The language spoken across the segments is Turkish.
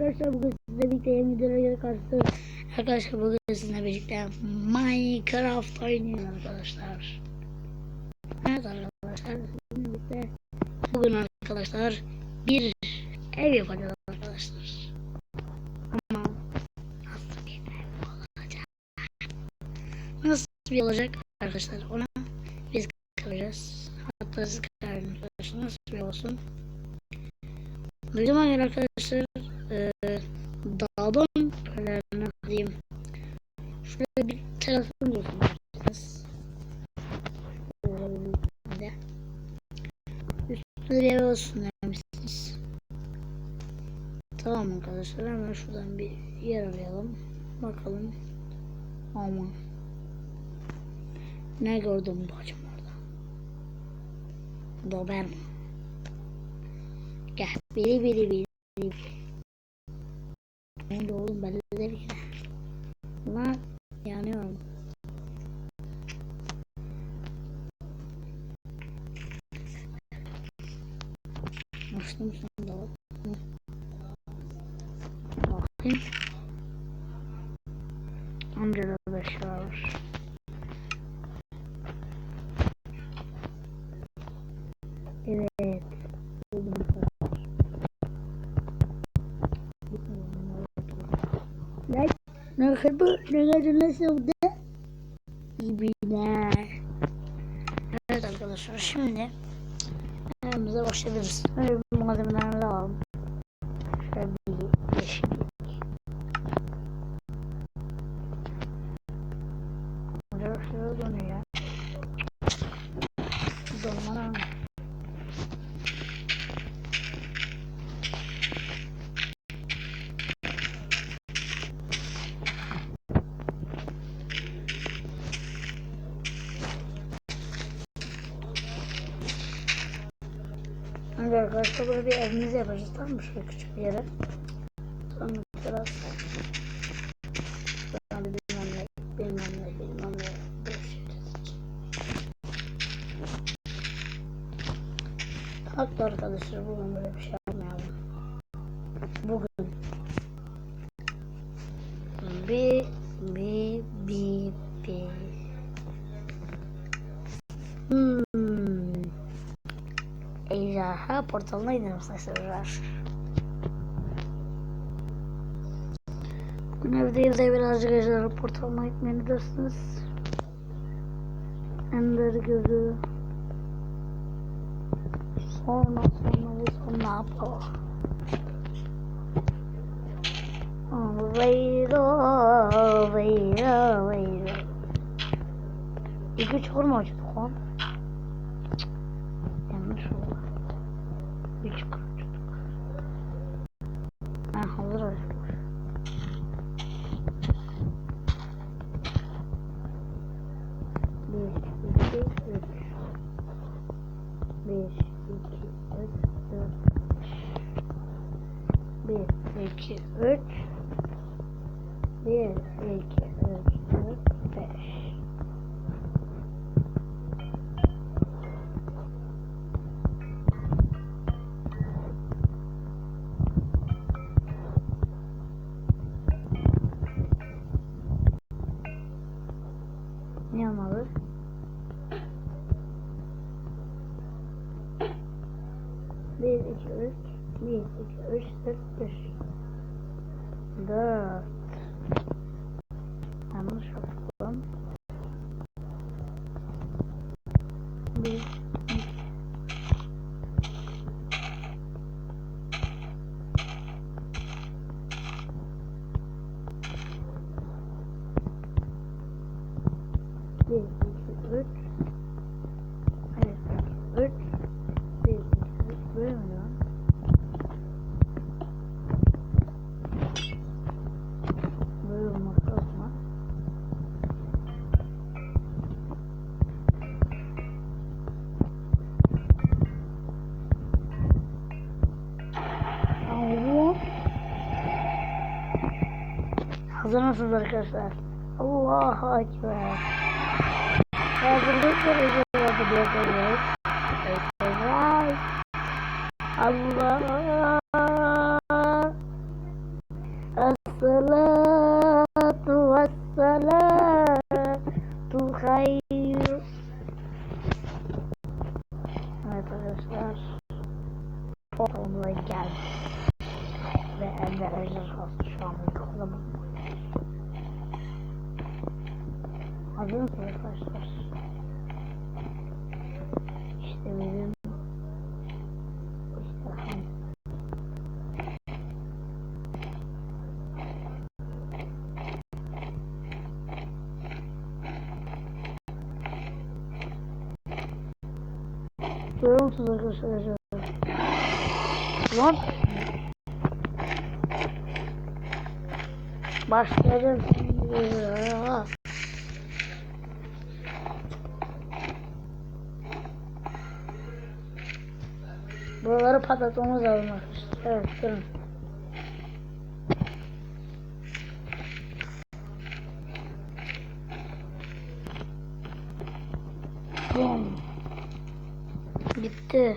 arkadaşlar bugün sizle birlikte yeni videoya karşı Arkadaşlar bugün sizinle birlikte Minecraft oynuyoruz arkadaşlar. Evet arkadaşlar sizinle birlikte Bugün arkadaşlar bir ev yapacağız arkadaşlar. Ama nasıl bir ev olacak? Nasıl bir olacak arkadaşlar ona biz kalacağız. Hatta siz arkadaşlar nasıl bir olsun? Duyduğuma göre arkadaşlar böyle ne diyeyim şöyle bir telefon. Şöyle Üstüne bir ev olsun demişsiniz. Tamam arkadaşlar hemen şuradan bir yer arayalım. Bakalım. Ama ne gördüm bacım orada? Doberman. Gel biri biri biri biri. Bakayım. Amcada beş var. Evet. Buldum. Ne? Ne kadar ne kadar nasıl oldu? İbiler. Evet arkadaşlar şimdi evimize başlayabiliriz. Önce bir malzemelerimizi alalım. Arkadaşlar böyle bir evimizi yapacağız tamam mı? Şöyle küçük bir yere. Sonra biraz sonra bir bilmem ne, bilmem ne, bilmem ne döşeceğiz. Hatta arkadaşlar bugün böyle bir şey portalına gidiyoruz arkadaşlar. Bugün evdeyiz de birazcık ejderha portalına gitmeni dersiniz. Ender gözü. Sonra sonra sonra yapalım. Veyro, veyro, veyro. İlk üç vurma Bir, Hazır mısınız arkadaşlar? Allahu Ekber. Hazırlık yapıyoruz. Evet. Allah. Ender ejderhası şu an yukarıda bu. Hazır mısınız arkadaşlar? İşte benim ejderham. Görüyor musunuz arkadaşlar? Lan Başladım. Buraları patlatmamız lazım. Evet durun. Bum. Gitti.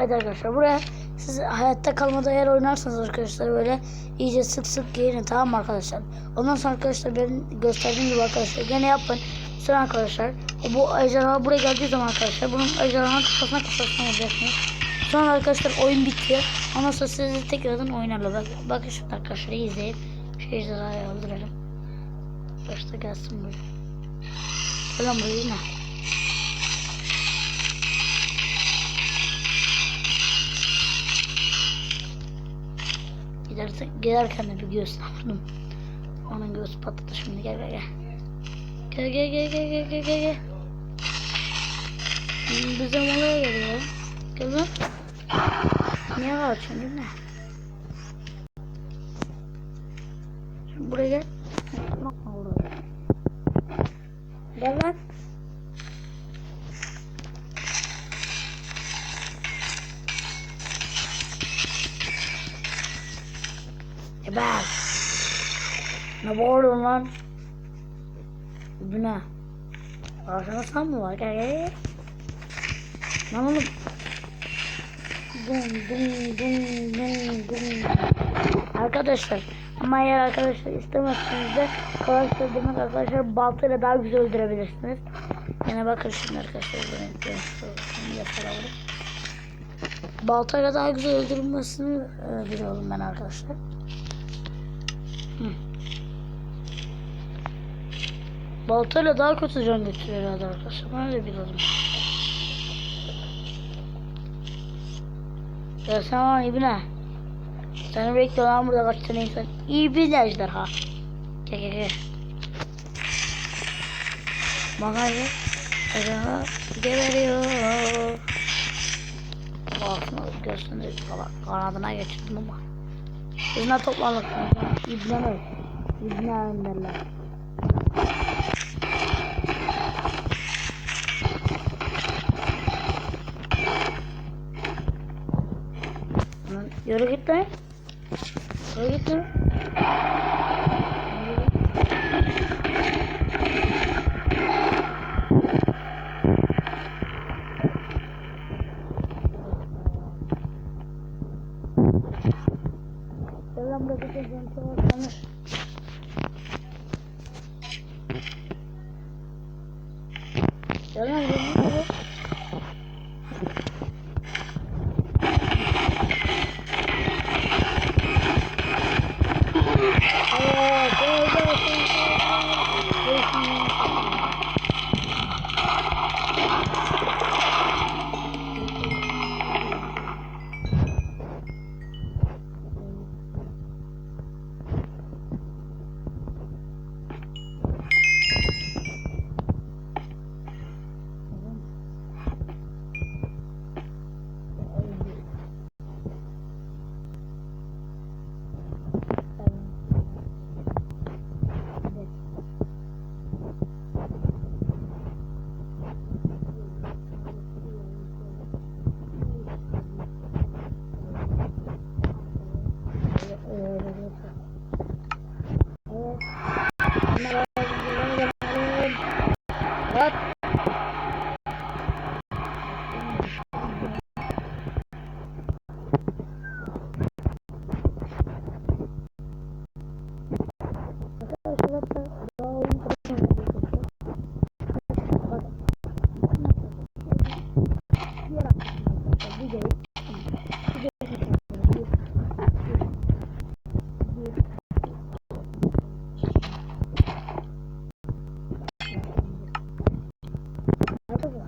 Evet arkadaşlar buraya siz hayatta kalmada eğer oynarsanız arkadaşlar böyle iyice sık sık giyin tamam mı arkadaşlar? Ondan sonra arkadaşlar benim gösterdiğim gibi arkadaşlar gene yapın. Sonra arkadaşlar bu ejderha buraya geldiği zaman arkadaşlar bunun ejderhanın kafasına kafasına vuracaksınız. Sonra arkadaşlar oyun bitiyor. Ondan sonra sizi tekrardan oynarlar. Bak, bakın şimdi arkadaşlar izleyin. Şu ejderhayı öldürelim. Başta gelsin. Gel lan buraya yine. Gidersen, giderken de bir göğsüne vurdum. Onun göğsü patladı şimdi gel gel gel. Gel gel gel gel gel gel gel gel. Bizim oraya geliyor. Gel lan. Niye kaçıyorsun değil mi? Buraya gel. Ne bağırıyorsun lan? Bu ne? Ağzına sen mi var? Gel. Lan oğlum. Dum dum dum dum dum. Arkadaşlar ama eğer arkadaşlar istemezseniz de karakter demek arkadaşlar baltayla daha güzel öldürebilirsiniz. Yine bakın şimdi arkadaşlar. Baltayla daha güzel öldürülmesini e, biliyorum ben arkadaşlar. Baltayla daha kötü can götürüyor herhalde arkadaşlar. Ben öyle biliyorum. Ya sen var İbne. Seni bekliyorum burada kaç tane insan. İbne ejderha. Gel gel gel. Hadi. Ejderha geberiyor. Aslında göğsünü kanadına geçirdim ama. Bizimle toplandık. İbne mi? İbne önderler. Yürü git lan. Yürü git lan.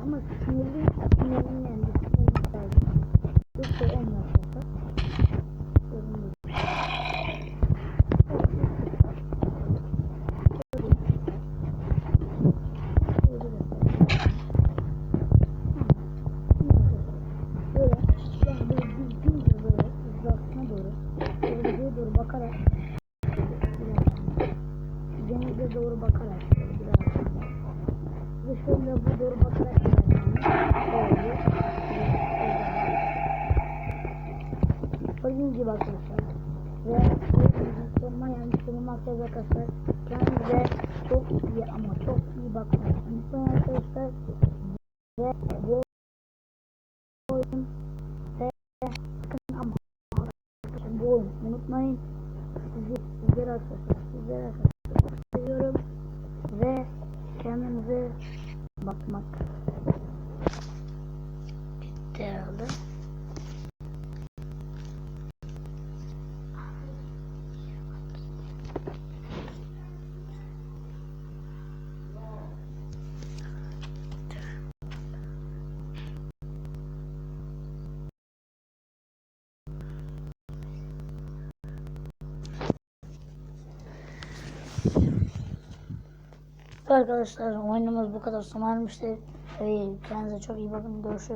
Ama sinirli lazım. Yoksa olmaz iyi bakmayı unutmayın arkadaşlar ve bu oyun ve sakın ama arkadaşlar bu oyun unutmayın sizi sizleri arkadaşlar sizleri arkadaşlar seviyorum ve kendinize bakmak Arkadaşlar oyunumuz bu kadar sona ermiştir. Ee, Kendinize çok iyi bakın. Görüşürüz.